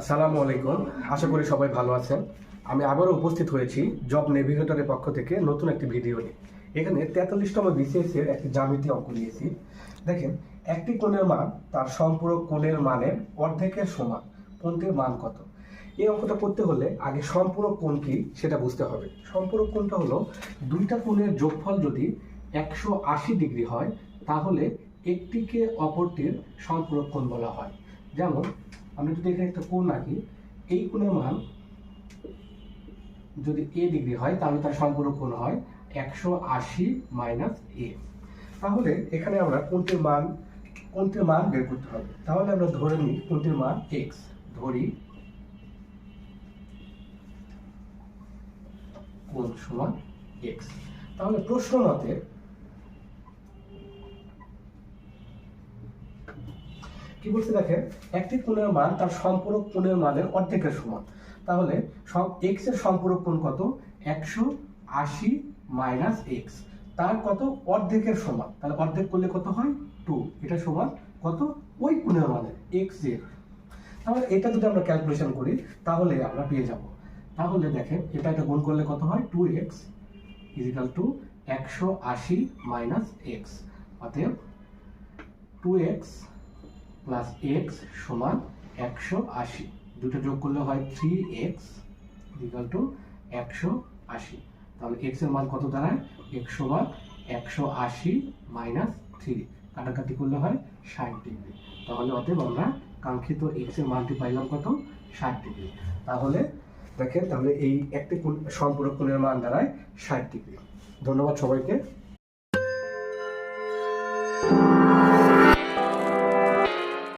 আসসালামু আলাইকুম। আশা করি সবাই ভালো আছেন। আমি আবারও উপস্থিত হয়েছি জব নেভিগেটরের পক্ষ থেকে নতুন একটি ভিডিও নিয়ে। এখানে তেতাল্লিশতম বিসিএস এর একটি জ্যামিতি অঙ্ক নিয়েছি। দেখেন, একটি কোণের মান তার সম্পূরক কোণের মানের অর্ধেকের সমান। কোণটির মান কত? এই অঙ্কটা করতে হলে আগে সম্পূরক কোণ কি সেটা বুঝতে হবে। সম্পূরক কোণটা হলো দুইটা কোণের যোগফল যদি একশো আশি ডিগ্রি হয়, তাহলে একটিকে অপরটির সম্পূরক কোণ বলা হয়। যেমন আমরা যদি এখানে একটা কোণ আঁকি এই কোণের মান যদি এ ডিগ্রি হয়, তাহলে তার সম্পূরক কোণ হয় একশো আশি মাইনাস এ তাহলে এখানে আমরা কোনটির মান কোনটির মান বের করতে হবে। তাহলে আমরা ধরে নিই কোনটির মান এক্স ধরি কোণ সমান এক্স তাহলে প্রশ্ন মতে কি বলছে দেখেন? একটি কোণের মান তার সম্পূরক কোণের মানের অর্ধেকের সমান। তাহলে সব এক্সের সম্পূরক কোণ কত? একশো আশি মাইনাস এক্স তার কত? অর্ধেকের সমান। তাহলে অর্ধেক করলে কত হয়? টু এটা সমান কত? ওই কোণের মানে এক্সের। তাহলে এটা যদি আমরা ক্যালকুলেশন করি, তাহলে আমরা পেয়ে যাব। তাহলে দেখেন, এটা এটা গুণ করলে কত হয়? টু এক্স ইজিক্যাল টু একশো আশি মাইনাস এক্স অতএব টু এক্স প্লাস এক্স সমান একশো আশি। দুটো যোগ করলে হয় থ্রি এক্স ইকাল টু একশো আশি। তাহলে এক্সের মান কত দাঁড়ায়? এক্স সমান একশো আশি মাইনাস থ্রি কাটাকাটি করলে হয় ষাট ডিগ্রি তাহলে অতএব আমরা কাঙ্ক্ষিত এক্সের মানটি পাইলাম কত? ষাট ডিগ্রি তাহলে দেখেন, তাহলে এই একটি সম্পূরক কোণের মান দাঁড়ায় ষাট ডিগ্রি ধন্যবাদ সবাইকে।